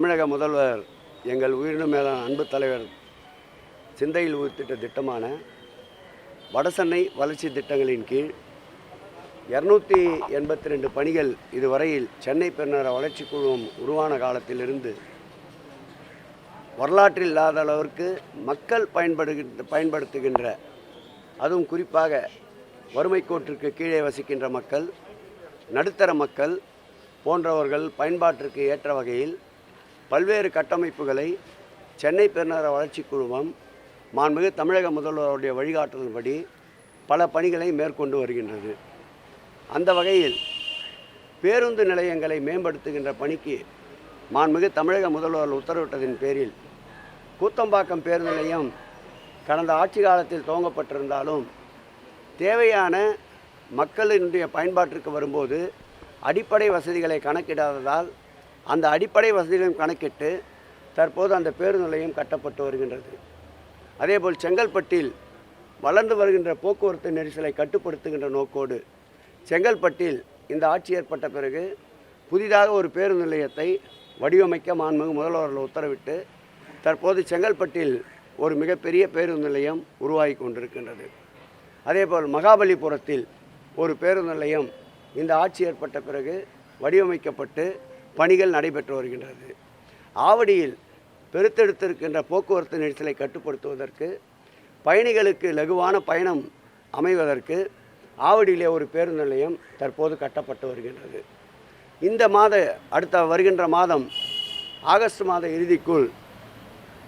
தமிழக முதல்வர் எங்கள் உயிரின மேலான அன்பு தலைவர் சிந்தையில் உயிர்த்திட்ட திட்டமான வடசென்னை வளர்ச்சி திட்டங்களின் கீழ் இரநூத்தி எண்பத்தி ரெண்டு பணிகள் இதுவரையில் சென்னை பெருநகர வளர்ச்சி குழுமம் உருவான காலத்திலிருந்து வரலாற்றில் இல்லாத அளவிற்கு மக்கள் பயன்படுகின்ற பயன்படுத்துகின்ற அதுவும் குறிப்பாக வறுமை கோட்டிற்கு கீழே வசிக்கின்ற மக்கள் நடுத்தர மக்கள் போன்றவர்கள் பயன்பாட்டிற்கு ஏற்ற வகையில் பல்வேறு கட்டமைப்புகளை சென்னை பெருநகர வளர்ச்சி குழுமம் மாண்புமிகு தமிழக முதல்வருடைய வழிகாட்டுதலின்படி பல பணிகளை மேற்கொண்டு வருகின்றது. அந்த வகையில் பேருந்து நிலையங்களை மேம்படுத்துகின்ற பணிக்கு மாண்புமிகு தமிழக முதல்வர் உத்தரவிட்டதின் பேரில் கூத்தம்பாக்கம் பேருந்து நிலையம் கடந்த ஆட்சி காலத்தில் துவங்கப்பட்டிருந்தாலும் தேவையான மக்களினுடைய பயன்பாட்டிற்கு வரும்போது அடிப்படை வசதிகளை கணக்கிடாததால் அந்த அடிப்படை வசதிகளையும் கணக்கிட்டு தற்போது அந்த பேருந்து நிலையம் கட்டப்பட்டு வருகின்றது. அதேபோல் செங்கல்பட்டில் வளர்ந்து வருகின்ற போக்குவரத்து நெரிசலை கட்டுப்படுத்துகின்ற நோக்கோடு செங்கல்பட்டில் இந்த ஆட்சி ஏற்பட்ட பிறகு புதிதாக ஒரு பேருந்து நிலையத்தை வடிவமைக்க மாண்புமிகு முதல்வர்கள் உத்தரவிட்டு தற்போது செங்கல்பட்டில் ஒரு மிகப்பெரிய பேருந்து நிலையம் உருவாகி கொண்டிருக்கின்றது. அதேபோல் மகாபலிபுரத்தில் ஒரு பேருந்து நிலையம் இந்த ஆட்சி ஏற்பட்ட பிறகு வடிவமைக்கப்பட்டு பணிகள் நடைபெற்று வருகின்றது. ஆவடியில் பெருத்தெடுத்திருக்கின்ற போக்குவரத்து நெரிசலை கட்டுப்படுத்துவதற்கு பயணிகளுக்கு லகுவான பயணம் அமைவதற்கு ஆவடியிலே ஒரு பேருந்து நிலையம் தற்போது கட்டப்பட்டு வருகின்றது. இந்த மாத அடுத்த வருகின்ற மாதம் ஆகஸ்ட் மாத இறுதிக்குள்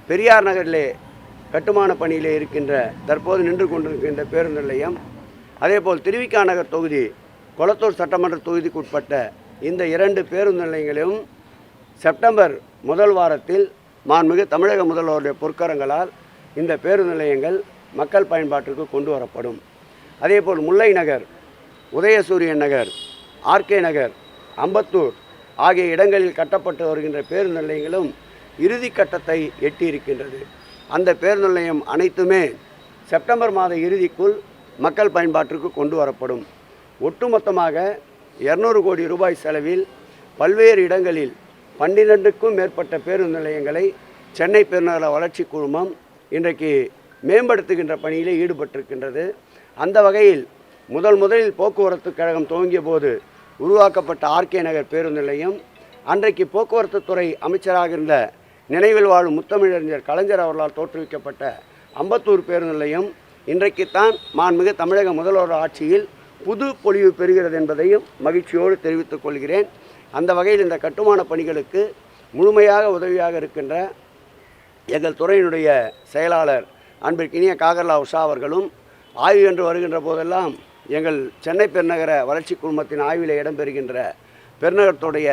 பெரியார் நகரிலே கட்டுமான பணியிலே இருக்கின்ற தற்போது நின்று கொண்டிருக்கின்ற பேருந்து நிலையம் அதேபோல் திருவிக்கா நகர் தொகுதி கொளத்தூர் சட்டமன்ற தொகுதிக்குட்பட்ட இந்த இரண்டு பேருந்து நிலையங்களையும் செப்டம்பர் முதல் வாரத்தில் மாண்புமிகு தமிழக முதல்வருடைய பொற்கரங்களால் இந்த பேருந்து நிலையங்கள் மக்கள் பயன்பாட்டிற்கு கொண்டு வரப்படும். அதேபோல் முல்லை நகர் உதயசூரியன் நகர் ஆர்கே நகர் அம்பத்தூர் ஆகிய இடங்களில் கட்டப்பட்டு வருகின்ற பேருந்து நிலையங்களும் இறுதி கட்டத்தை எட்டியிருக்கின்றது. அந்த பேருந்து நிலையம் அனைத்துமே செப்டம்பர் மாத இறுதிக்குள் மக்கள் பயன்பாட்டிற்கு கொண்டு வரப்படும். ஒட்டுமொத்தமாக இரநூறு கோடி ரூபாய் செலவில் பல்வேறு இடங்களில் பன்னிரெண்டுக்கும் மேற்பட்ட பேருந்து நிலையங்களை சென்னை பெருநகர வளர்ச்சி குழுமம் இன்றைக்கு மேம்படுத்துகின்ற பணியிலே ஈடுபட்டிருக்கின்றது. அந்த வகையில் முதல் முதலில் போக்குவரத்து கழகம் துவங்கிய போது உருவாக்கப்பட்ட ஆர்கே நகர் பேருந்து நிலையம் அன்றைக்கு போக்குவரத்து துறை அமைச்சராக இருந்த நினைவில் வாழும் முத்தமிழறிஞர் கலைஞர் அவர்களால் தோற்றுவிக்கப்பட்ட அம்பத்தூர் பேருந்து நிலையம் இன்றைக்குத்தான் மாண்புமிகு தமிழக முதல்வர் ஆட்சியில் புது பொலிவு பெறுகிறது என்பதையும் மகிழ்ச்சியோடு தெரிவித்துக் கொள்கிறேன். அந்த வகையில் இந்த கட்டுமான பணிகளுக்கு முழுமையாக உதவியாக இருக்கின்ற எங்கள் துறையினுடைய செயலாளர் அன்பிற்கினிய காகர்லா உஷா அவர்களும் ஆய்வு என்று வருகின்ற போதெல்லாம் எங்கள் சென்னை பெருநகர வளர்ச்சி குழுமத்தின் ஆய்வில் இடம்பெறுகின்ற பெருநகரத்துடைய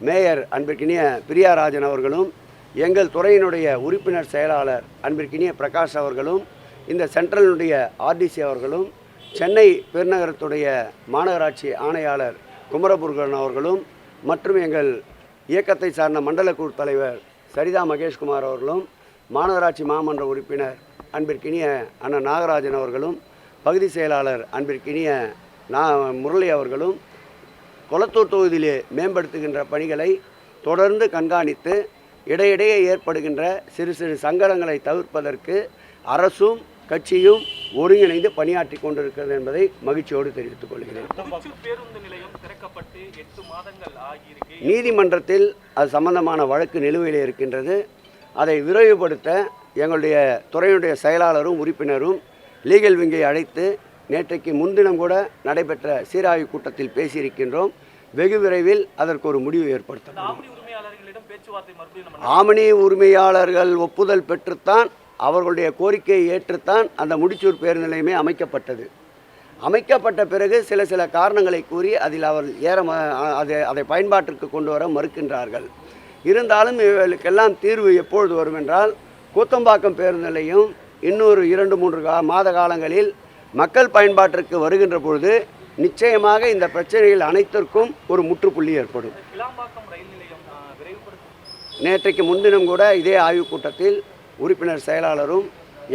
மேயர் அன்பிற்கினிய பிரியாராஜன் அவர்களும் எங்கள் துறையினுடைய உறுப்பினர் செயலாளர் அன்பிற்கினிய பிரகாஷ் அவர்களும் இந்த சென்ட்ரலினுடைய ஆர்டிசி அவர்களும் சென்னை பெருநகரத்துடைய மாநகராட்சி ஆணையாளர் குமரபுர்கன் அவர்களும் மற்றும் எங்கள் இயக்கத்தை சார்ந்த மண்டல குழு தலைவர் சரிதா மகேஷ்குமார் அவர்களும் மாநகராட்சி மாமன்ற உறுப்பினர் அன்பிற்கினிய அண்ணன் நாகராஜன் அவர்களும் பகுதி செயலாளர் அன்பிற்கினிய நா முரளி அவர்களும் கொளத்தூர் தொகுதியிலே மேம்படுத்துகின்ற பணிகளை தொடர்ந்து கண்காணித்து இடையிடையே ஏற்படுகின்ற சிறு சிறு சங்கடங்களை தவிர்ப்பதற்கு அரசும் கட்சியும் ஒருங்கிணைந்து பணியாற்றி கொண்டிருக்கிறது என்பதை மகிழ்ச்சியோடு தெரிவித்துக் கொள்கிறேன். நீதிமன்றத்தில் அது சம்பந்தமான வழக்கு நிலுவையில் இருக்கின்றது. அதை விரைவுபடுத்த எங்களுடைய துறையினுடைய செயலாளரும் உறுப்பினரும் லீகல் விங்கை அழைத்து நேற்றைக்கு முன்தினம் கூட நடைபெற்ற சீராய்வு கூட்டத்தில் பேசியிருக்கின்றோம். வெகு விரைவில் அதற்கு ஒரு முடிவு ஏற்படுத்தப்படும். ஆமணி உரிமையாளர்கள் ஒப்புதல் பெற்றுத்தான் அவர்களுடைய கோரிக்கையை ஏற்றுத்தான் அந்த முடிச்சூர் பேருந்து நிலையமே அமைக்கப்பட்டது. அமைக்கப்பட்ட பிறகு சில சில காரணங்களை கூறி அதில் அவர் ஏற அதை அதை பயன்பாட்டிற்கு கொண்டு வர மறுக்கின்றார்கள். இருந்தாலும் இவர்களுக்கெல்லாம் தீர்வு எப்பொழுது வரும் என்றால் கூத்தம்பாக்கம் பேருந்து நிலையம் இன்னொரு இரண்டு மூன்று கா மாத காலங்களில் மக்கள் பயன்பாட்டிற்கு வருகின்ற பொழுது நிச்சயமாக இந்த பிரச்சனைகள் அனைத்திற்கும் ஒரு முற்றுப்புள்ளி ஏற்படும். நேற்றைக்கு முன்தினம் கூட இதே ஆய்வுக் கூட்டத்தில் உறுப்பினர் செயலாளரும்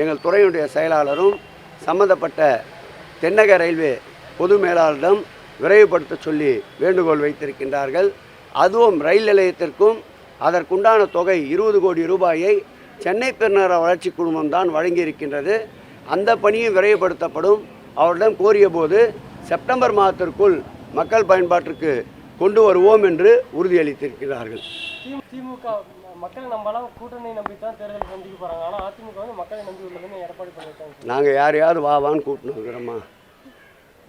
எங்கள் துறையினுடைய செயலாளரும் சம்பந்தப்பட்ட தென்னக ரயில்வே பொது மேலாளரிடம் விரைவுபடுத்த சொல்லி வேண்டுகோள் வைத்திருக்கின்றார்கள். அதுவும் ரயில் நிலையத்திற்கும் அதற்குண்டான தொகை இருபது கோடி ரூபாயை சென்னை பெருநகர வளர்ச்சி குழுமம் தான் வழங்கியிருக்கின்றது. அந்த பணியும் விரைவுபடுத்தப்படும். அவரிடம் கோரிய போது செப்டம்பர் மாதத்திற்குள் மக்கள் பயன்பாட்டிற்கு கொண்டு வருவோம் என்று உறுதியளித்திருக்கிறார்கள். திமுக மக்களை நம்பலாம் கூட்டணி நம்பி தான் தேர்தல் சந்திக்க போறாங்க. ஆனால் அதிமுக வந்து மக்களை நம்பி உள்ளதுன்னு எடப்பாடி பண்ணியிருக்காங்க நாங்கள் யாரையாவது வா வான்னு கூட்டணும் இருக்கிறோமா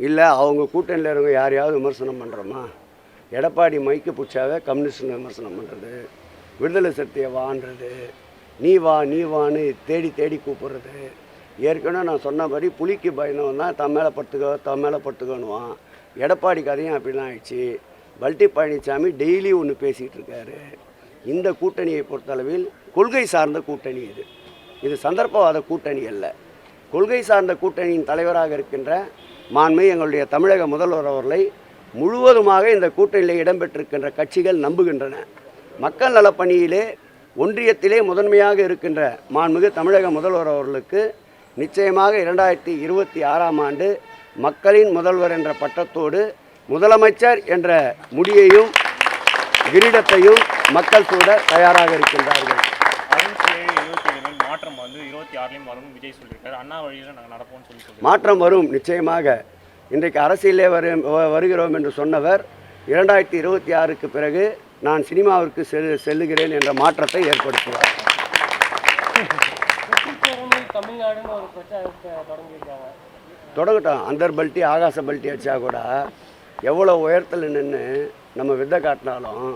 இல்லை அவங்க கூட்டணியில் இருக்க யாரையாவது விமர்சனம் பண்ணுறோமா எடப்பாடி மைக்கு பிடிச்சாவே கம்யூனிஸ்ட் விமர்சனம் பண்ணுறது விடுதலை சக்தியை வான்றது. நீ வா நீ வான்னு தேடி தேடி கூப்பிடுறது. ஏற்கனவே நான் சொன்னபடி புலிக்கு பயணம் தான் தன் மேலே பட்டுக்கோ தன் மேலே எடப்பாடி கதையும் அப்படிலாம் ஆயிடுச்சு. பல்டி பழனிசாமி டெய்லி ஒன்று பேசிகிட்டு இருக்காரு. இந்த கூட்டணியை பொறுத்தளவில் கொள்கை சார்ந்த கூட்டணி இது. இது சந்தர்ப்பவாத கூட்டணி அல்ல. கொள்கை சார்ந்த கூட்டணியின் தலைவராக இருக்கின்ற மாண்மை எங்களுடைய தமிழக முதல்வர் அவர்களை முழுவதுமாக இந்த கூட்டணியில் இடம்பெற்றிருக்கின்ற கட்சிகள் நம்புகின்றன. மக்கள் நலப்பணியிலே ஒன்றியத்திலே முதன்மையாக இருக்கின்ற மாண்புமிகு தமிழக முதல்வர் அவர்களுக்கு நிச்சயமாக இரண்டாயிரத்தி இருபத்தி ஆறாம் ஆண்டு மக்களின் முதல்வர் என்ற பட்டத்தோடு முதலமைச்சர் என்ற முடியையும் கிரீடத்தையும் மக்கள் கூட தயாராக இருக்கின்றார்கள். மாற்றம் வந்து இருபத்தி ஆறுலையும் வரும்னு விஜய் சொல்லியிருக்காரு. அண்ணா வழியில் நாங்கள் நடப்போம்னு சொல்லி மாற்றம் வரும் நிச்சயமாக. இன்றைக்கு அரசியலே வரு வருகிறோம் என்று சொன்னவர் இரண்டாயிரத்தி இருபத்தி ஆறுக்கு பிறகு நான் சினிமாவிற்கு செல் செல்லுகிறேன் என்ற மாற்றத்தை ஏற்படுத்துவார் தொடங்கட்டும். அந்தர் பல்ட்டி ஆகாச பல்ட்டி அடித்தா கூட எவ்வளோ உயரத்தில் நின்று நம்ம வித்தை காட்டினாலும்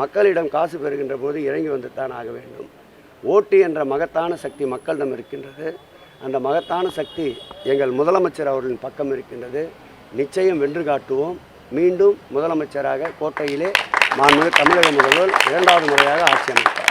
மக்களிடம் காசு பெறுகின்ற போது இறங்கி வந்து தான் ஆக வேண்டும். ஓட்டு என்ற மகத்தான சக்தி மக்களிடம் இருக்கின்றது. அந்த மகத்தான சக்தி எங்கள் முதலமைச்சர் அவர்களின் பக்கம் இருக்கின்றது. நிச்சயம் வென்று காட்டுவோம். மீண்டும் முதலமைச்சராக கோட்டையிலே மாண்பு தமிழக முதல்வர் இரண்டாவது முறையாக ஆட்சி அமைப்பார்.